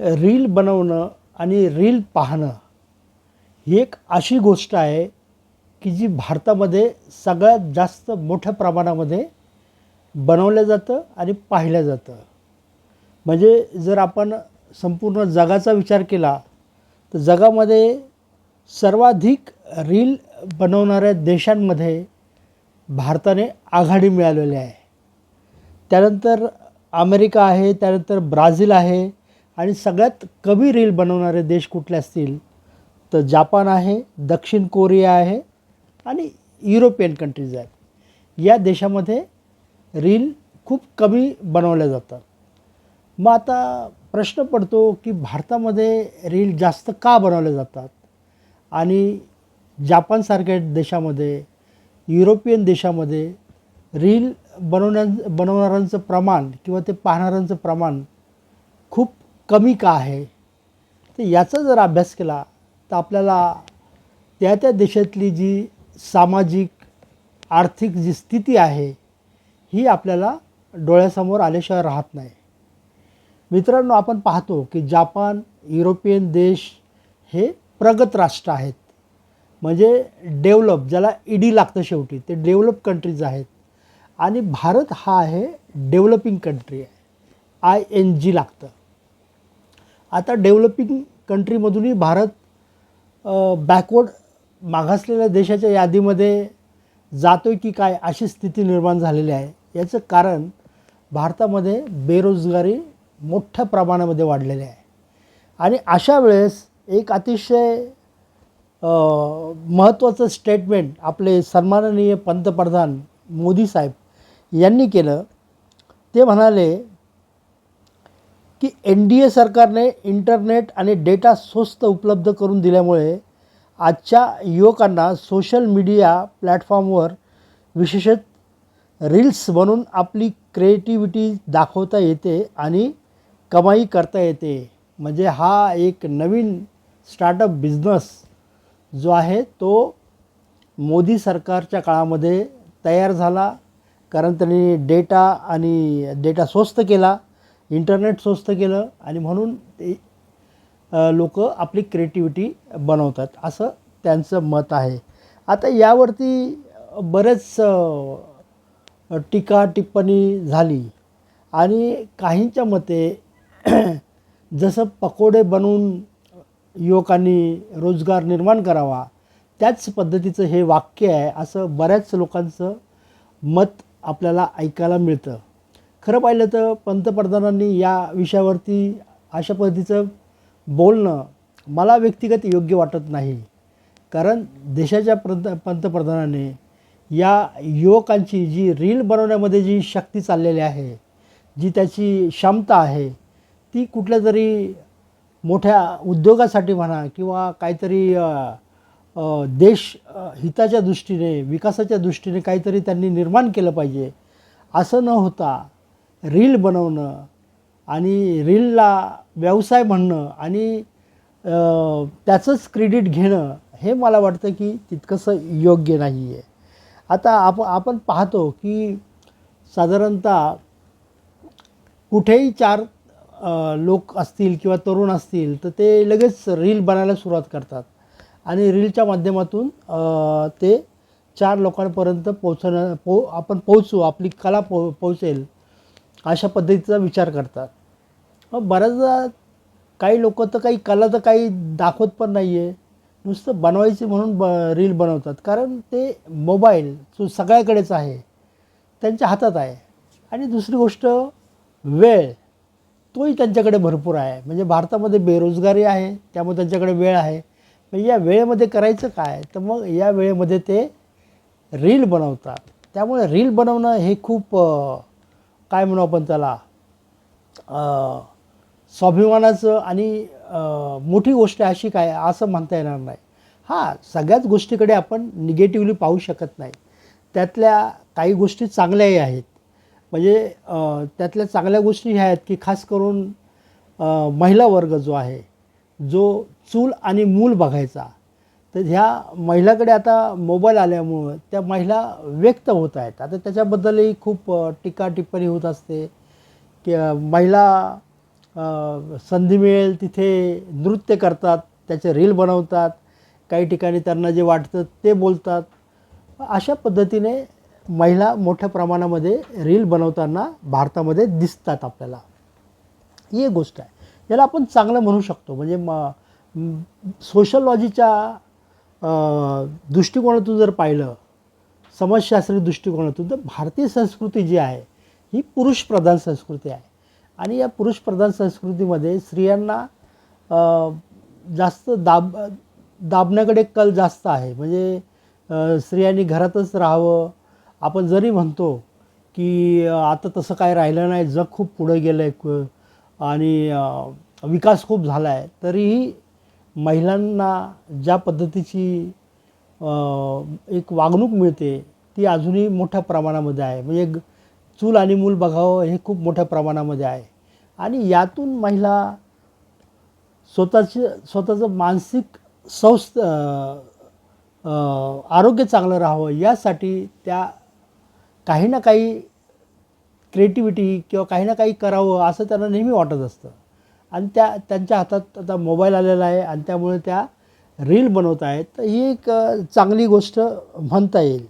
Reel बनवणं आणि reel पाहणं ही एक अशी गोष्ट आहे की जी भारतामध्ये सगळ्यात जास्त मोठ्या प्रमाणामध्ये बनवलं जातं आणि पाहिलं जातं. म्हणजे जर आपण संपूर्ण जगाचा विचार केला तर जगामध्ये सर्वाधिक रील बनवणाऱ्या देशांमध्ये भारताने आघाडी मिळालेली आहे. त्यानंतर अमेरिका आहे त्यानंतर ब्राझील आहे आणि सगळ्यात कमी रील बनवणारे देश कुठले असतील तर जापान आहे दक्षिण कोरिया आहे आणि युरोपियन कंट्रीज आहेत. या देशामध्ये रील खूप कमी बनवल्या जातात. मग आता प्रश्न पडतो की भारतामध्ये रील जास्त का बनवल्या जातात? आणि जापानसारख्या देशामध्ये युरोपियन देशामध्ये रील बनवण्या बनवणाऱ्यांचं प्रमाण किंवा ते पाहणाऱ्यांचं प्रमाण खूप कमी का आहे? तर याचा जर अभ्यास केला तर आपल्याला त्या त्या देशातली जी सामाजिक आर्थिक जी स्थिती आहे ही आपल्याला डोळ्यासमोर आल्याशिवाय राहत नाही. मित्रांनो आपण पाहतो की जापान युरोपियन देश हे प्रगत राष्ट्र आहेत. म्हणजे डेव्हलप ज्याला ईडी लागतं शेवटी ते डेव्हलप कंट्रीज आहेत. आणि भारत हा आहे डेव्हलपिंग कंट्री आहे. आय एन जी लागतं. आता डेव्हलपिंग कंट्रीमधूनही भारत बॅकवर्ड मागासलेल्या देशाच्या यादीमध्ये जातो आहे की काय अशी स्थिती निर्माण झालेली आहे. याचं कारण भारतामध्ये बेरोजगारी मोठ्या प्रमाणामध्ये वाढलेली आहे. आणि अशा वेळेस एक अतिशय महत्त्वाचं स्टेटमेंट आपले सन्माननीय पंतप्रधान मोदी साहेब यांनी केलं. ते म्हणाले की एन डी ए सरकारने इंटरनेट आणि डेटा स्वस्त उपलब्ध करून दिल्यामुळे आजच्या युवकांना सोशल मीडिया प्लॅटफॉर्मवर विशेषत रील्स बनवून आपली क्रिएटिव्हिटी दाखवता येते आणि कमाई करता येते. म्हणजे हा एक नवीन स्टार्टअप बिझनेस जो आहे तो मोदी सरकारच्या काळामध्ये तयार झाला. कारण त्यांनी डेटा आणि डेटा स्वस्त केला. इंटरनेट स्वस्त केलं आणि म्हणून ते लोक आपली क्रिएटिव्हिटी बनवतात. असं त्यांचं मत आहे. आता यावरती बरेच टीका टिप्पणी झाली. आणि काहींच्या मते जसं पकोडे बनवून युवकांनी रोजगार निर्माण करावा त्याच पद्धतीचं हे वाक्य आहे असं बऱ्याच लोकांचं मत आपल्याला ऐकायला मिळतं. खरं पाहिलं तर पंतप्रधानांनी या विषयावरती अशा पद्धतीचं बोलणं मला व्यक्तिगत योग्य वाटत नाही. कारण देशाच्या पंत पंतप्रधानाने या युवकांची जी रील बनवण्यामध्ये जी शक्ती चाललेली आहे जी त्याची क्षमता आहे ती कुठल्या तरी मोठ्या उद्योगासाठी म्हणा किंवा काहीतरी देश हिताच्या दृष्टीने विकासाच्या दृष्टीने काहीतरी त्यांनी निर्माण केलं पाहिजे असं न होता रील बनवणं आणि रीलला व्यवसाय म्हणणं आणि त्याचंच क्रेडिट घेणं हे मला वाटतं की तितकंसं योग्य नाही आहे आता आप आपण पाहतो की साधारणतः कुठेही चार लोक असतील किंवा तरुण असतील तर ते लगेच रील बनायला सुरुवात करतात. आणि रीलच्या माध्यमातून ते चार लोकांपर्यंत पोचणं पो आपण पोचू आपली कला पो पोचेल अशा पद्धतीचा विचार करतात. मग बऱ्याचदा काही लोक तर काही कला तर काही दाखवत पण नाही आहे नुसतं बनवायचे म्हणून ब रील बनवतात. कारण ते मोबाईल जो सगळ्याकडेच आहे त्यांच्या हातात आहे. आणि दुसरी गोष्ट वेळ. तोही त्यांच्याकडे भरपूर आहे. म्हणजे भारतामध्ये बेरोजगारी आहे त्यामुळे त्यांच्याकडे वेळ आहे. म्हणजे या वेळेमध्ये करायचं काय? तर मग या वेळेमध्ये ते रील बनवतात. त्यामुळे रील बनवणं हे खूप काय म्हणू आपण त्याला? स्वाभिमानाचं आणि मोठी गोष्ट अशी काय असं म्हणता येणार नाही. हां सगळ्याच गोष्टीकडे आपण निगेटिव्हली पाहू शकत नाही. त्यातल्या काही गोष्टी चांगल्याही आहेत. म्हणजे त्यातल्या चांगल्या गोष्टी ह्या आहेत की खास करून महिला वर्ग जो आहे जो चूल आणि मूल बघायचा. तर ह्या महिलाकडे आता मोबाईल आल्यामुळं त्या महिला व्यक्त होत आहेत. आता त्याच्याबद्दलही खूप टीका टिप्पणी होत असते की महिला संधी मिळेल तिथे नृत्य करतात त्याचे रील बनवतात काही ठिकाणी त्यांना जे वाटतं ते बोलतात. अशा पद्धतीने महिला मोठ्या प्रमाणामध्ये रील बनवताना भारतामध्ये दिसतात आपल्याला. ही एक गोष्ट आहे. याला आपण चांगलं म्हणू शकतो. म्हणजे म सोशलॉजीच्या दृष्टिकोनातून जर पाहिलं समाजशास्त्रीय दृष्टिकोनातून तर भारतीय संस्कृती जी आहे ही पुरुषप्रधान संस्कृती आहे. आणि या पुरुषप्रधान संस्कृतीमध्ये स्त्रियांना जास्त दाब दाबण्याकडे कल जास्त आहे. म्हणजे स्त्रियांनी घरातच राहावं. आपण जरी म्हणतो की आता तसं काय राहिलं नाही जग खूप पुढं गेलं आहे आणि विकास खूप झाला आहे तरीही महिलांना ज्या पद्धतीची एक वागणूक मिळते ती अजूनही मोठ्या प्रमाणामध्ये आहे. म्हणजे एक चूल आणि मूल बघावं हे खूप मोठ्या प्रमाणामध्ये आहे. आणि यातून महिला स्वतःचे स्वतःचं मानसिक संस्थ आरोग्य चांगलं राहावं यासाठी त्या काही ना काही क्रिएटिव्हिटी किंवा काही ना काही करावं असं त्यांना नेहमी वाटत असतं. आणि त्या त्यांच्या हातात आता मोबाईल आलेला आहे आणि त्यामुळे त्या रील बनवत आहेत. तर ही एक चांगली गोष्ट म्हणता येईल.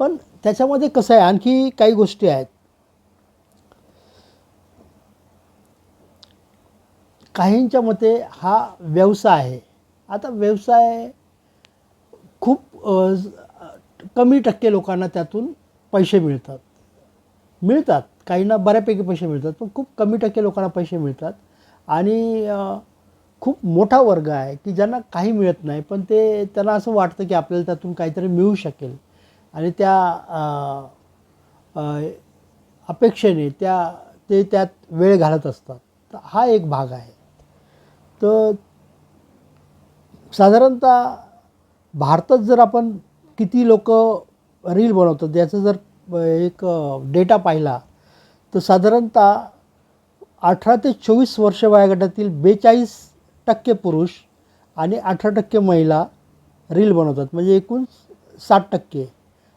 पण त्याच्यामध्ये कसं आहे आणखी काही गोष्टी आहेत. काहींच्या मते हा व्यवसाय आहे. आता व्यवसाय खूप कमी टक्के लोकांना त्यातून पैसे मिळतात. मिळतात. काहींना बऱ्यापैकी पैसे मिळतात पण खूप कमी टक्के लोकांना पैसे मिळतात. आणि खूप मोठा वर्ग आहे की ज्यांना काही मिळत नाही पण ते त्यांना असं वाटतं की आपल्याला त्यातून काहीतरी मिळू शकेल. आणि त्या अपेक्षेने त्या ते त्यात वेळ घालत असतात. तर हा एक भाग आहे. तर साधारणतः भारतात जर आपण किती लोक रील बनवतात याचं जर एक डेटा पाहिला तर साधारणतः अठरा ते चोवीस वर्ष वयोगटातील बेचाळीस टक्के पुरुष आणि अठरा टक्के महिला रील बनवतात. म्हणजे एकूण साठ टक्के.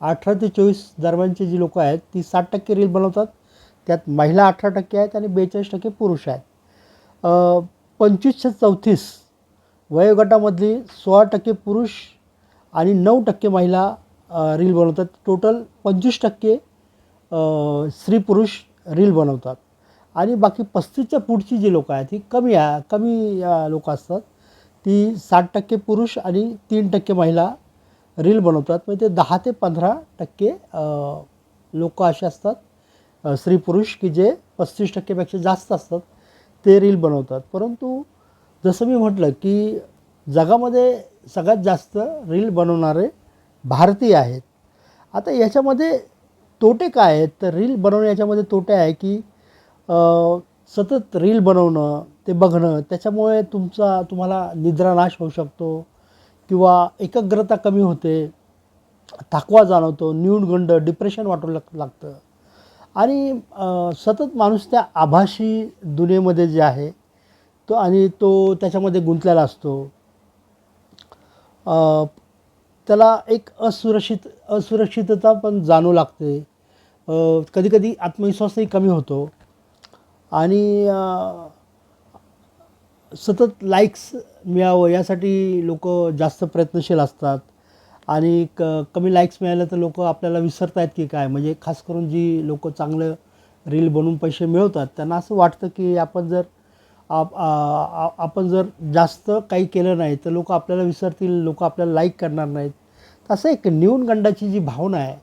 अठरा ते चोवीस दरम्यानची जी लोकं आहेत ती साठ टक्के रील बनवतात. त्यात महिला अठरा टक्के आहेत आणि बेचाळीस टक्के पुरुष आहेत. पंचवीसशे पंचवीस ते चौतीस वयोगटामधली सोळा टक्के पुरुष आणि नऊ टक्के महिला रील बनवतात. टोटल पंचवीस टक्के स्त्री पुरुष रील बनवतात. आणि बाकी पस्तीसच्या पुढची जी लोकं आहेत ती कमी आहे कमी लोकं असतात. ती साठ टक्के पुरुष आणि तीन टक्के महिला रील बनवतात. म्हणजे ते दहा ते पंधरा टक्के लोक असे असतात स्त्री पुरुष की जे पस्तीस टक्केपेक्षा जास्त असतात ते रील बनवतात. परंतु जसं मी म्हटलं की जगामध्ये सगळ्यात जास्त रील बनवणारे भारतीय आहेत. आता याच्यामध्ये तोटे काय आहेत? तर रील बनवणे याच्यामध्ये तोटे आहे की सतत रील बनवणं ते बघणं त्याच्यामुळे तुमचा तुम्हाला निद्रानाश होऊ शकतो किंवा एकाग्रता कमी होते थकवा जाणवतो न्यूनगंड डिप्रेशन वाटू लाग लागतं. आणि सतत माणूस त्या आभासी दुनियेमध्ये जे आहे तो आणि तो त्याच्यामध्ये गुंतलेला असतो. त्याला एक असुरक्षित असुरक्षितता पण जाणू लागते. कधीकधी आत्मविश्वासही कमी होतो. आणि सतत लाईक्स मिळावं यासाठी लोक जास्त प्रयत्नशील असतात. आणि क कमी लाईक्स मिळालं तर लोक आपल्याला विसरत आहेत की काय? म्हणजे खास करून जी लोक चांगलं रील बनवून पैसे मिळवतात त्यांना असं वाटतं की आपण जर आप आपण जर जास्त काही केलं नाही तर लोक आपल्याला विसरतील लोक आपल्याला लाईक करणार नाहीत. असं एक न्यूनगंडाची जी भावना आहे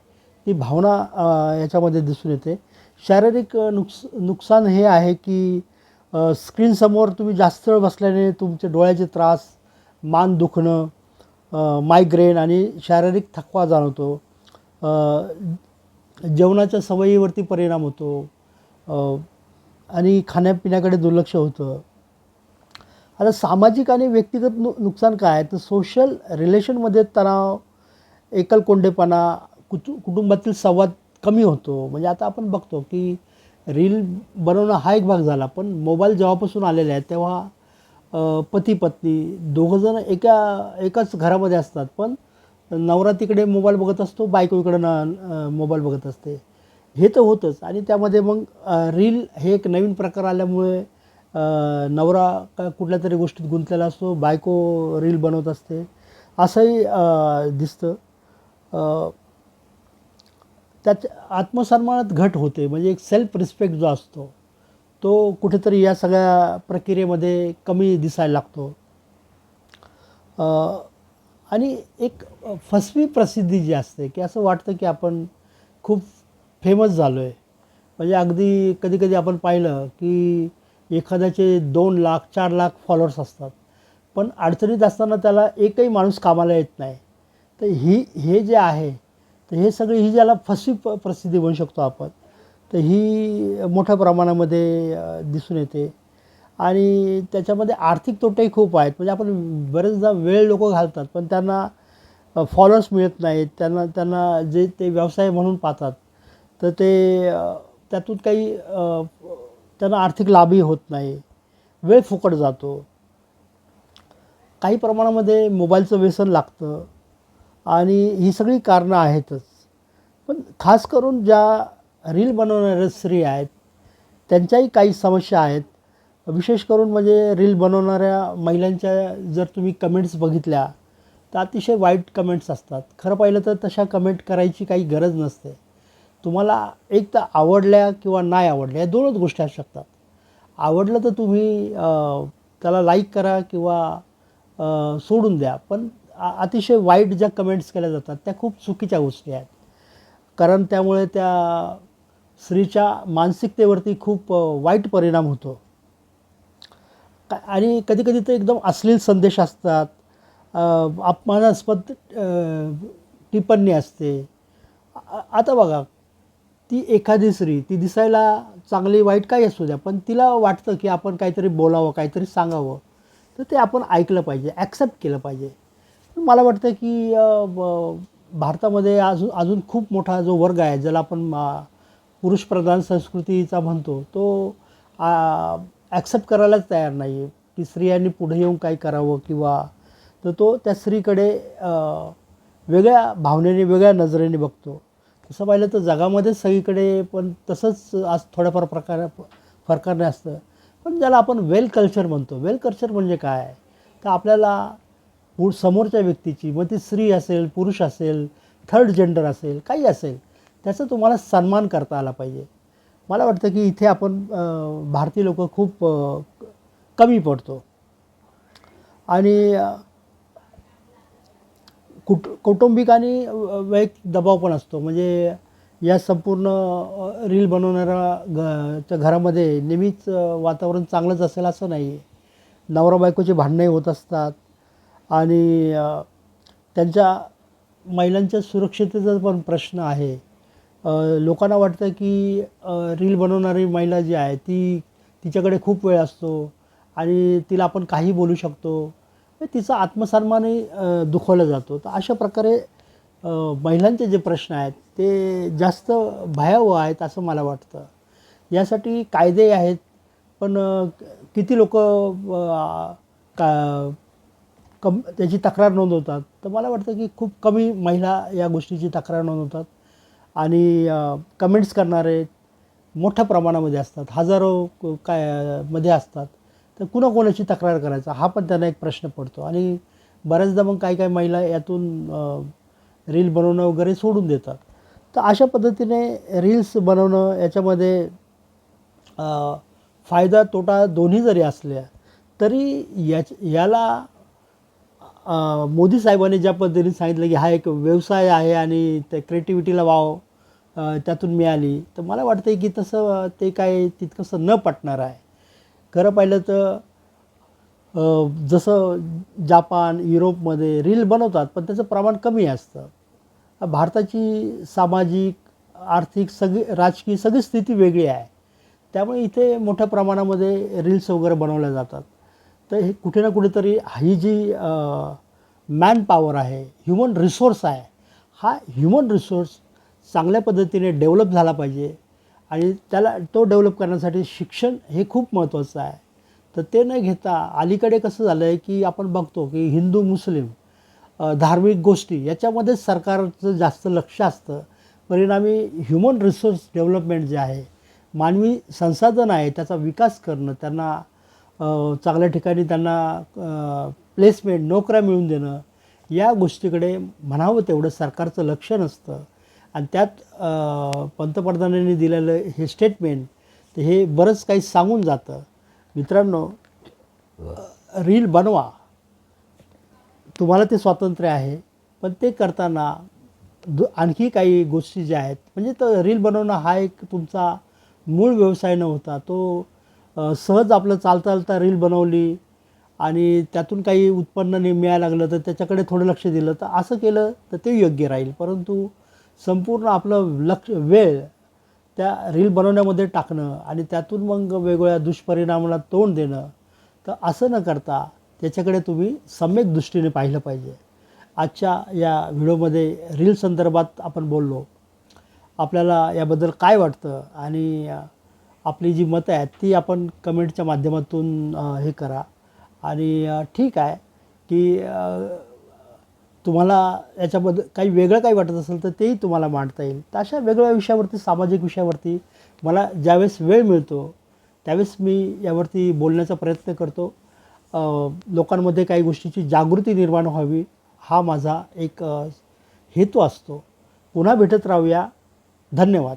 ती भावना याच्यामध्ये दिसून येते. शारीरिक नुकस नुकसान हे आहे की स्क्रीनसमोर तुम्ही जास्त वेळ बसल्याने तुमचे डोळ्याचे त्रास मान दुखणं मायग्रेन आणि शारीरिक थकवा जाणवतो. जेवणाच्या सवयीवरती परिणाम होतो. आणि खाण्यापिण्याकडे दुर्लक्ष होतं. आता सामाजिक आणि व्यक्तिगत नु नुकसान काय? आहे तर सोशल रिलेशनमध्ये तणाव एकलकोंडेपणा कुटु कुटुंबातील संवाद कमी होतो. म्हणजे आता आपण बघतो की रील बनवणं हा एक भाग झाला पण मोबाईल जेव्हापासून आलेले आहेत तेव्हा पती पत्नी दोघंजणं एका एकाच घरामध्ये असतात. पण नवरा तिकडे मोबाईल बघत असतो बायको इकडं न मोबाईल बघत असते. हे तर होतंच. आणि त्यामध्ये मग रील हे एक नवीन प्रकार आल्यामुळे नवरा का कुठल्या तरी गोष्टीत गुंतलेला असतो बायको रील बनवत असते. असंही दिसतं. त्यात आत्मसन्मानात घट होते. म्हणजे एक सेल्फ रिस्पेक्ट जो असतो तो कुठेतरी या सगळ्या प्रक्रियेमध्ये कमी दिसायला लागतो. आणि एक फसवी प्रसिद्धी जी असते की असं वाटतं की आपण खूप फेमस झालो आहे म्हणजे अगदी कधी कधी आपण पाहिलं की एखाद्याचे दोन लाख चार लाख फॉलोअर्स असतात. पण अडचणीत असताना त्याला एकही माणूस कामाला येत नाही. तर ही हे जे आहे तर हे सगळी ही ज्याला फसवी प प्रसिद्धी म्हणू शकतो आपण. तर ही मोठ्या प्रमाणामध्ये दिसून येते. आणि त्याच्यामध्ये आर्थिक तोटेही खूप आहेत. म्हणजे आपण बरेचदा वेळ लोक घालतात पण त्यांना फॉलोअर्स मिळत नाहीत. त्यांना त्यांना जे ते व्यवसाय म्हणून पाहतात. तर ते त्यातून काही त्यांना आर्थिक लाभही होत नाही. वेळ फुकट जातो. काही प्रमाणामध्ये मोबाईलचं व्यसन लागतं. आणि ही सगळी कारणं आहेतच. पण खास करून ज्या रील बनवणाऱ्या स्त्री आहेत त्यांच्याही काही समस्या आहेत. विशेष करून म्हणजे रील बनवणाऱ्या महिलांच्या जर तुम्ही कमेंट्स बघितल्या तर अतिशय वाईट कमेंट्स असतात. खरं पाहिलं तर तशा कमेंट करायची काही गरज नसते. तुम्हाला एक तर आवडल्या किंवा नाही आवडल्या या दोनच गोष्टी असू शकतात. आवडलं तर तुम्ही त्याला लाईक करा किंवा सोडून द्या. पण अतिशय वाईट ज्या कमेंट्स केल्या जातात त्या खूप चुकीच्या गोष्टी आहेत. कारण त्यामुळे त्या स्त्रीच्या मानसिकतेवरती खूप वाईट परिणाम होतो. का- आणि कधीकधी तर एकदम अश्लील संदेश असतात. अपमानास्पद टिप्पणी असते. आता बघा ती एखादी स्त्री ती दिसायला चांगली वाईट काही असू द्या पण तिला वाटतं की आपण काहीतरी बोलावं काहीतरी सांगावं तर ते आपण ऐकलं पाहिजे ॲक्सेप्ट केलं पाहिजे. मला वाटतं की भारतामध्ये अजून अजून खूप मोठा जो वर्ग आहे ज्याला आपण मा- पुरुषप्रधान संस्कृतीचा म्हणतो तो ॲक्सेप्ट करायलाच तयार नाही. आहे की स्त्रियांनी पुढे येऊन काही करावं किंवा तर तो त्या स्त्रीकडे वेगळ्या भावनेने वेगळ्या नजरेने बघतो. तसं पाहिलं तर जगामध्येच सगळीकडे पण तसंच आज थोड्याफार प्रकार फरकाने असतं. पण ज्याला आपण वेल कल्चर म्हणतो वेल कल्चर म्हणजे काय? तर आपल्याला पुढ समोरच्या व्यक्तीची मग ती स्त्री असेल पुरुष असेल थर्ड जेंडर असेल काही असेल त्याचा तुम्हाला सन्मान करता आला पाहिजे. मला वाटतं की इथे आपण भारतीय लोक खूप कमी पडतो. आणि कुट कौटुंबिक आणि वैयक्तिक दबाव पण असतो. म्हणजे या संपूर्ण रील बनवणाऱ्या ग घरामध्ये नेहमीच वातावरण चांगलंच असेल असं नाही. आहे नवरा बायकोची भांडणंही होत असतात. आणि त्यांच्या महिलांच्या सुरक्षिततेचा पण प्रश्न आहे. लोकांना वाटतं की रील बनवणारी महिला जी आहे ती तिच्याकडे खूप वेळ असतो आणि तिला आपण काही बोलू शकतो. तिचा आत्मसन्मानही दुखवला दुखावला जातो. तर अशा प्रकारे महिलांचे जे प्रश्न आहेत ते जास्त भयावह आहेत असं मला वाटतं. यासाठी कायदे आहेत पण किती लोक का कम त्याची तक्रार नोंदवतात. तर मला वाटतं की खूप कमी महिला या गोष्टीची तक्रार नोंदवतात. आणि कमेंट्स करणारे मोठ्या प्रमाणामध्ये असतात. हजारो काय मध्ये असतात. तर कुणा कोणाची तक्रार करायचा? हा पण त्यांना एक प्रश्न पडतो. आणि बऱ्याचदा मग काही काही महिला यातून रील बनवणं वगैरे सोडून देतात. तर अशा पद्धतीने रील्स बनवणं याच्यामध्ये फायदा तोटा दोन्ही जरी असल्या तरी याच याला मोदी साहेबांनी ज्या पद्धतीने सांगितलं की हा एक व्यवसाय आहे आणि त्या क्रिएटिव्हिटीला वाव त्यातून मिळाली तर मला वाटतं की तसं ते काय तितकंसं न पटणार आहे. खरं पाहिलं तर जसं जापान युरोपमध्ये रील बनवतात पण त्याचं प्रमाण कमी असतं. भारताची सामाजिक आर्थिक सगळी राजकीय सगळी स्थिती वेगळी आहे. त्यामुळे इथे मोठ्या प्रमाणामध्ये रील्स वगैरे बनवल्या जातात. तर हे कुठे ना कुठेतरी ही जी मॅन पॉवर आहे ह्युमन रिसोर्स आहे हा ह्युमन रिसोर्स चांगल्या पद्धतीने डेव्हलप झाला पाहिजे. आणि त्याला तो डेव्हलप करण्यासाठी शिक्षण हे खूप महत्त्वाचं आहे. तर ते न घेता अलीकडे कसं झालं आहे की आपण बघतो की हिंदू मुस्लिम धार्मिक गोष्टी याच्यामध्येच सरकारचं जास्त लक्ष असतं. परिणामी ह्युमन रिसोर्स डेव्हलपमेंट जे आहे मानवी संसाधन आहे त्याचा विकास करणं त्यांना चांगल्या ठिकाणी त्यांना प्लेसमेंट नोकऱ्या मिळवून देणं या गोष्टीकडे म्हणावं तेवढं सरकारचं लक्ष नसतं. आणि त्यात पंतप्रधानांनी दिलेलं हे स्टेटमेंट तर हे बरंच काही सांगून जातं. मित्रांनो रील बनवा. तुम्हाला ते स्वातंत्र्य आहे पण ते करताना दु आणखी काही गोष्टी ज्या आहेत म्हणजे तर रील बनवणं हा एक तुमचा मूळ व्यवसाय नव्हता. तो सहज आपलं चालता चालता रील बनवली आणि त्यातून काही उत्पन्न नाही मिळायला लागलं तर त्याच्याकडे थोडं लक्ष दिलं तर असं केलं तर ते योग्य राहील. परंतु संपूर्ण आपलं लक्ष वेळ त्या रील बनवण्यामध्ये टाकणं आणि त्यातून मग वेगवेगळ्या दुष्परिणामाला तोंड देणं तर असं न करता त्याच्याकडे तुम्ही सम्यक दृष्टीने पाहिलं पाहिजे. आजच्या या व्हिडिओमध्ये रील संदर्भात आपण बोललो. आपल्याला याबद्दल काय वाटतं आणि आपली जी मतं आहेत ती आपण कमेंटच्या माध्यमातून हे करा. आणि ठीक आहे की तुम्हाला याच्याबद्दल काही वेगळं काही वाटत असेल तर तेही तुम्हाला मांडता येईल. तर अशा वेगळ्या विषयावरती सामाजिक विषयावरती मला ज्यावेळेस वेळ मिळतो त्यावेळेस मी यावरती बोलण्याचा प्रयत्न करतो. लोकांमध्ये काही गोष्टीची जागृती निर्माण व्हावी हा माझा एक हेतू असतो. पुन्हा भेटत राहूया. धन्यवाद.